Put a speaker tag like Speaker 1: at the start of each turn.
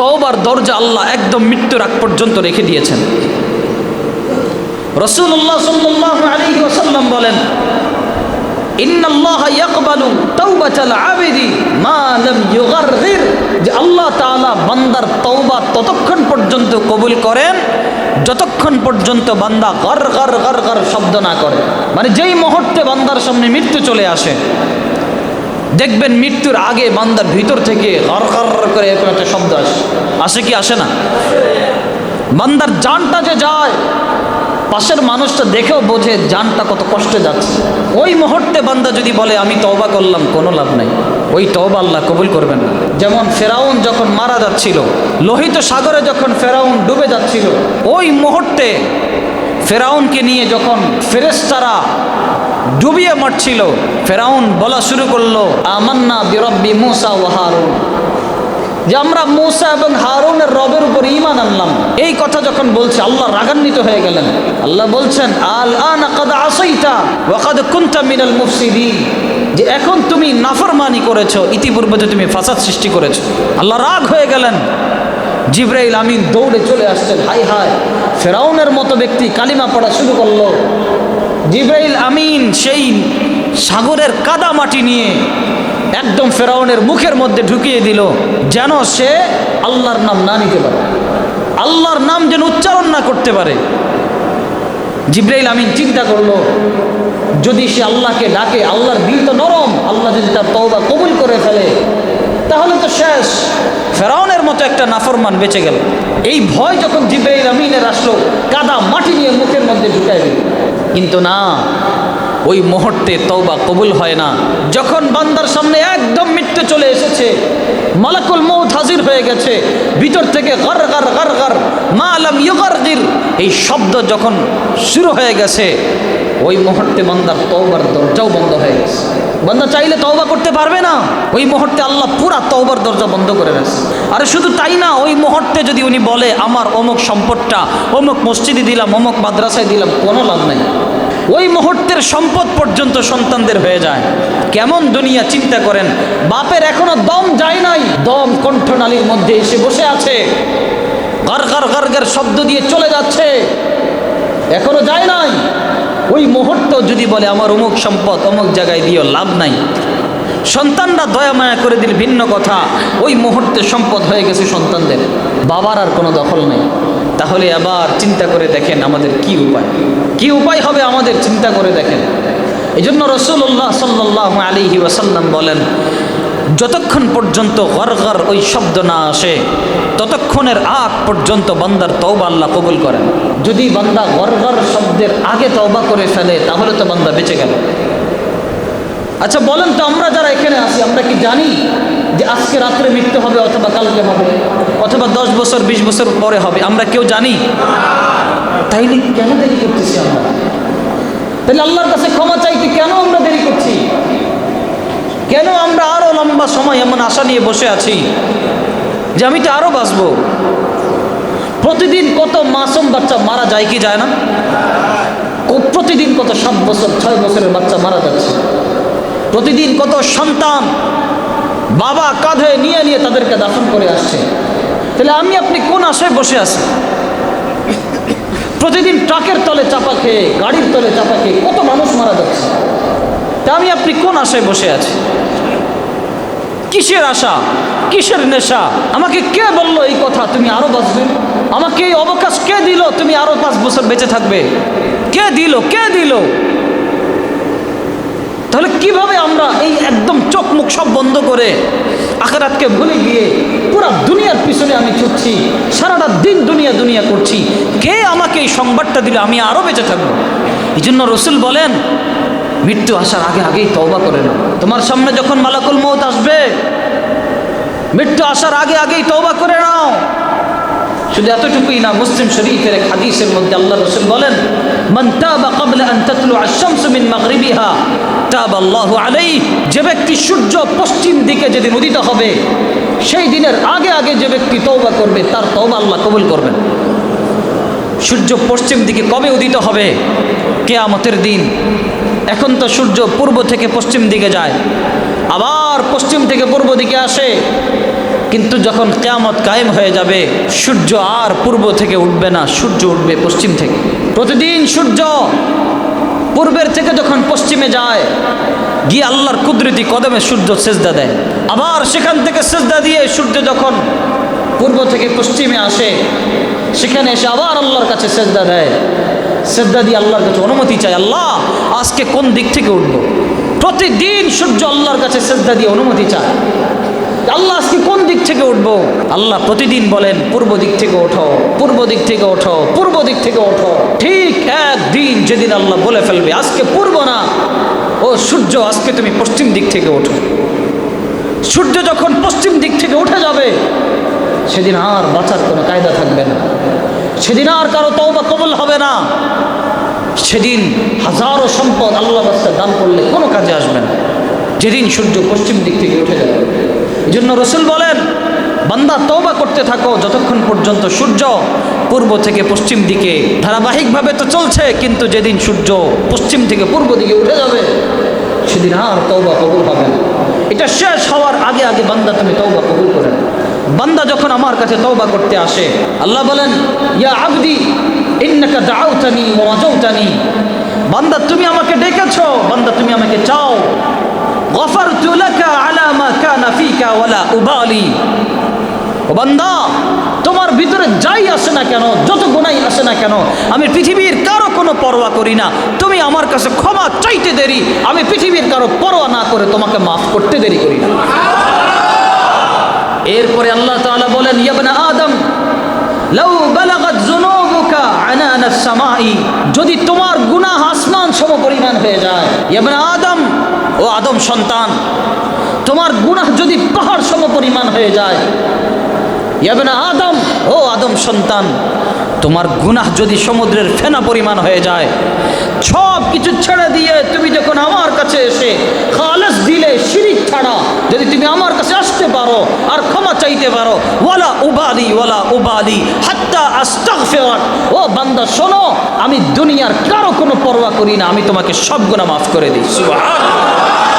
Speaker 1: তওবার দরজা আল্লাহ একদম মৃত্যুর আগ পর্যন্ত রেখে দিয়েছেন। রসুল্লাহ সাল্লাহ আলী ওসাল্লাম বলেন যে আল্লাহ বান্দার ততক্ষণ পর্যন্ত কবুল করেন, যতক্ষণ পর্যন্ত বান্দা গর গর গর গর শব্দ না করে। মানে যেই মুহূর্তে বান্দার সামনে মৃত্যু চলে আসে, দেখবেন মৃত্যুর আগে বান্দার ভিতর থেকে গর গর করে এরকম একটা শব্দ আসে। আসে কি? আসে না। বান্দার জানটা যে যায়, পাশের মানুষটা দেখেও বোঝে জানটা কত কষ্টে যাচ্ছে। ওই মুহূর্তে বান্দা যদি বলে, আমি তওবা করলাম, কোনো লাভ নাই। ওই তওবা আল্লাহ কবুল করবেন না। যেমন ফেরাউন যখন মারা যাচ্ছিল, লোহিত সাগরে যখন ফেরাউন ডুবে যাচ্ছিল, ওই মুহূর্তে ফেরাউনকে নিয়ে যখন ফেরেস্তারা ডুবিয়ে মারছিল, ফেরাউন বলা শুরু করল, আমান্না বিরব্বি মুসা ও হারুন। যে আমরা মূসা এবং হারুনের রবের উপর ঈমান আনলাম। এই কথা যখন বলছে, আল্লাহ রাগান্বিত হয়ে গেলেন। আল্লাহ বলছেন আল আসাইতা ওয়া কাদ কুনতা মিনাল মুফসিদিন। যে এখন তুমি নাফরমানি করেছ, ইতিপূর্বে যে তুমি ফাসাদ সৃষ্টি করেছ। আল্লাহ রাগ হয়ে গেলেন। জিব্রাইল আমিন দৌড়ে চলে আসছেন। হাই হাই ফেরাউনের মতো ব্যক্তি কালিমা পড়া শুরু করল। জিব্রাইল আমিন সেই সাগরের কাদা মাটি নিয়ে একদম ফেরাউনের মুখের মধ্যে ঢুকিয়ে দিল, যেন সে আল্লাহর নাম না নিতে পারে। আল্লাহর নাম যেন উচ্চারণ না করতে পারে। জিব্রাইল আমিন চিন্তা করল, যদি সে আল্লাহকে ডাকে, আল্লাহর দিল তো নরম, আল্লাহ যদি তার তওবা কবুল করে ফেলে, তাহলে তো শেষ। ফেরাউনের মতো একটা নাফরমান বেঁচে গেল। এই ভয় যখন জিব্রাইল আমিনের আসলো, কাদা মাটি নিয়ে মুখের মধ্যে ঢুকাই দিল। কিন্তু না ওই মুহূর্তে তওবা কবুল হয় না। যখন বান্দার সামনে একদম মৃত্যু চলে এসেছে, মালাকুল মৌত হাজির হয়ে গেছে, ভিতর থেকে গর গর গর গর, মা আলম ইউগরগির এই শব্দ যখন শুরু হয়ে গেছে, ওই মুহূর্তে বান্দার তওবার দরজাও বন্ধ হয়ে গেছে। বান্দা চাইলে তওবা করতে পারবে না। ওই মুহূর্তে আল্লাহ পুরা তওবার দরজা বন্ধ করে গেছে। আর শুধু তাই না, ওই মুহূর্তে যদি উনি বলে, আমার অমুক সম্পদটা, অমুক মসজিদে দিলাম, অমুক মাদ্রাসায় দিলাম, কোনো লাভ নাই। ওই মুহূর্তের সম্পদ পর্যন্ত সন্তানদের হয়ে যায়। কেমন দুনিয়া চিন্তা করেন? বাপের এখনও দম যায় নাই। দম কণ্ঠনালীর মধ্যে এসে বসে আছে। গর গর শব্দ দিয়ে চলে যাচ্ছে। এখনও যায় নাই। ওই মুহূর্ত যদি বলে, আমার অমুক সম্পদ, অমুক জায়গায় দিও, লাভ নাই। সন্তানরা দয়া মায়া করে দিল ভিন্ন কথা। ওই মুহূর্তে সম্পদ হয়ে গেছে সন্তানদের। বাবার আর কোনো দখল নেই। তাহলে আবার চিন্তা করে দেখেন আমাদের কি উপায়। কি উপায় হবে আমাদের চিন্তা করে দেখেন। এই জন্য রসুল্লাহ সাল্লাহ আলিহি ওয়াসাল্লাম বলেন, যতক্ষণ পর্যন্ত গরগর ওই শব্দ না আসে, ততক্ষণের আগ পর্যন্ত বান্দার তওবা আল্লাহ কবুল করেন। যদি বান্দা গরগর শব্দের আগে তওবা করে ফেলে, তাহলে তো বান্দা বেঁচে গেল। আচ্ছা বলেন তো আমরা যারা এখানে আছি, আমরা কি জানি যে আজকে রাত্রে মৃত্যু হবে অথবা কালকে হবে, অথবা দশ বছর, বিশ বছর পরে হবে, আমরা কেউ জানি? তাইলে কেন দেরি করতেছি আমরা? তাহলে আল্লাহর কাছে ক্ষমা চাইতে কেন আমরা দেরি করছি? কেন আমরা আরও লম্বা সময় এমন আশা নিয়ে বসে আছি যে আমি তো আরও বাঁচবো? প্রতিদিন কত মাসুম বাচ্চা মারা যায় কি যায় না? প্রতিদিন কত সাত বছর, ছয় বছরের বাচ্চা মারা যাচ্ছে? প্রতিদিন কত সন্তান বাবা কাঁধে নিয়ে নিয়ে তাদেরকে দাফন করে আসছে। তাহলে আমি আপনি কোন আশায় বসে আছি? প্রতিদিন ট্রাকের তলে চাপা খেয়ে, গাড়ির তলে চাপা খেয়ে কত মানুষ মারা যাচ্ছে। তা আমি আপনি কোন আশায় বসে আছি? কিসের আশা? কিসের নেশা? আমাকে কে বলল এই কথা? তুমি আরও বাঁচবে। আমাকে এই অবকাশ কে দিল? তুমি আরও পাঁচ বছর বেঁচে থাকবে। কে দিল? কে দিল? তাহলে কীভাবে আমরা এই একদম চোখ মুখ সব বন্ধ করে আখেরাতকে ভুলে গিয়ে পুরো দুনিয়ার পিছনে আমি ছুটছি, সারাটা দিন দুনিয়া দুনিয়া করছি? কে আমাকে এই সংবাদটা দিলে? আমি আরও বেঁচে থাকব। এই জন্য রসুল বলেন, মৃত্যু আসার আগে আগেই তওবা করে না তোমার সামনে যখন মালাকুল মৌত আসবে, মৃত্যু আসার আগে আগেই তওবা করে নাও। শুধু এতটুকুই না, মুসলিম শরীফের এক হাদিসের মধ্যে আল্লাহ রসুল বলেন তাবা তাবা যে ব্যক্তি সূর্য পশ্চিম দিকে যেদিন উদিত হবে, সেই দিনের আগে আগে যে ব্যক্তি তওবা করবে, তার তওবা আল্লাহ কবুল করবেন। সূর্য পশ্চিম দিকে কবে উদিত হবে? কেয়ামতের দিন। এখন তো সূর্য পূর্ব থেকে পশ্চিম দিকে যায়, আবার পশ্চিম থেকে পূর্ব দিকে আসে। কিন্তু যখন কেয়ামত কায়েম হয়ে যাবে, সূর্য আর পূর্ব থেকে উঠবে না, সূর্য উঠবে পশ্চিম থেকে। প্রতিদিন সূর্য পূর্বের থেকে যখন পশ্চিমে যায়, গিয়ে আল্লাহর কুদরতি কদমে সূর্য সেজদা দেয়। আবার সেখান থেকে সেজদা দিয়ে সূর্য যখন পূর্ব থেকে পশ্চিমে আসে, সেখানে এসে আবার আল্লাহর কাছে সেজদা দেয়। সেজদা দিয়ে আল্লাহর কাছে অনুমতি চায়, আল্লাহ, আজকে কোন দিক থেকে উঠবো? প্রতিদিন সূর্য আল্লাহর কাছে সেজদা দিয়ে অনুমতি চায়। আল্লাহ আজকে কোন দিক থেকে উঠবো? আল্লাহ প্রতিদিন বলেন, পূর্ব দিক থেকে ওঠো, পূর্ব দিক থেকে ওঠো, পূর্ব দিক থেকে ওঠো। ঠিক একদিন যেদিন আল্লাহ বলে ফেলবে, আজকে পূর্ব না, ও সূর্য, আজকে তুমি পশ্চিম দিক থেকে ওঠো। সূর্য যখন পশ্চিম দিক থেকে উঠে যাবে, সেদিন আর বাঁচার কোনো কায়দা থাকবে না। সেদিন আর কারও তওবা কবল হবে না। সেদিন হাজারো সম্পদ আল্লাহ রাস্তায় দান করলে কোনো কাজে আসবে না। যেদিন সূর্য পশ্চিম দিক থেকে উঠে যাবে জন্য রসুল বলেন, বান্দা তওবা করতে থাকো যতক্ষণ পর্যন্ত সূর্য পূর্ব থেকে পশ্চিম দিকে ধারাবাহিকভাবে তো চলছে, কিন্তু যেদিন সূর্য পশ্চিম থেকে পূর্ব দিকে উঠে যাবে, সেদিন আর তওবা কবুল হবে না। এটা শেষ হওয়ার আগে আগে বান্দা তুমি তওবা কবুল করে বান্দা যখন আমার কাছে তওবা করতে আসে, আল্লাহ বলেন, ইয়া আবদি, ইন্নাকা দাউতানি ওয়া রাজাউতানি। বান্দা তুমি আমাকে ডেকেছো, বান্দা তুমি আমাকে চাও। গফারতু লাকা আলা মা কানা ফিকা ওয়ালা উবালি। বান্দা, তোমার ভিতরে যাই আসে না কেন, যত গুণাই আসে না কেন, আমি পৃথিবীর কারও কোনো পরোয়া করি না। তুমি আমার কাছে ক্ষমা চাইতে দেরি, আমি পৃথিবীর কারও পরোয়া না করে তোমাকে মাফ করতে দেরি করি না। এরপরে আল্লাহ তাআলা বলেন ইয়াবনা আদম, লাউ বালাগাত যুনুবুকা আনানাস সামাই। যদি তোমার গুনাহ আসমান সম পরিমাণ হয়ে যায় ইয়াবনা আদম ও আদম সন্তান, তোমার গুণাহ যদি পাহাড় সম পরিমাণ হয়ে যায় ইয়াবনা আদম, ও আদম সন্তান, তোমার গুনাহ যদি সমুদ্রের ফেনা পরিমাণ হয়ে যায় সব কিছু ছেড়ে দিয়ে তুমি যখন আমার কাছে এসে খালেস দিলে শিরিক ছাড়া, যদি তুমি আমার কাছে আসতে পারো আর ক্ষমা চাইতে পারো ওলা উবালি ওলা উবালি হাত্তা আস্তাগফিরাক ও বান্দা, শোনো, আমি দুনিয়ার কারও কোনো পরোয়া করি না, আমি তোমাকে সব মাফ করে দিই। সুবহানাল্লাহ।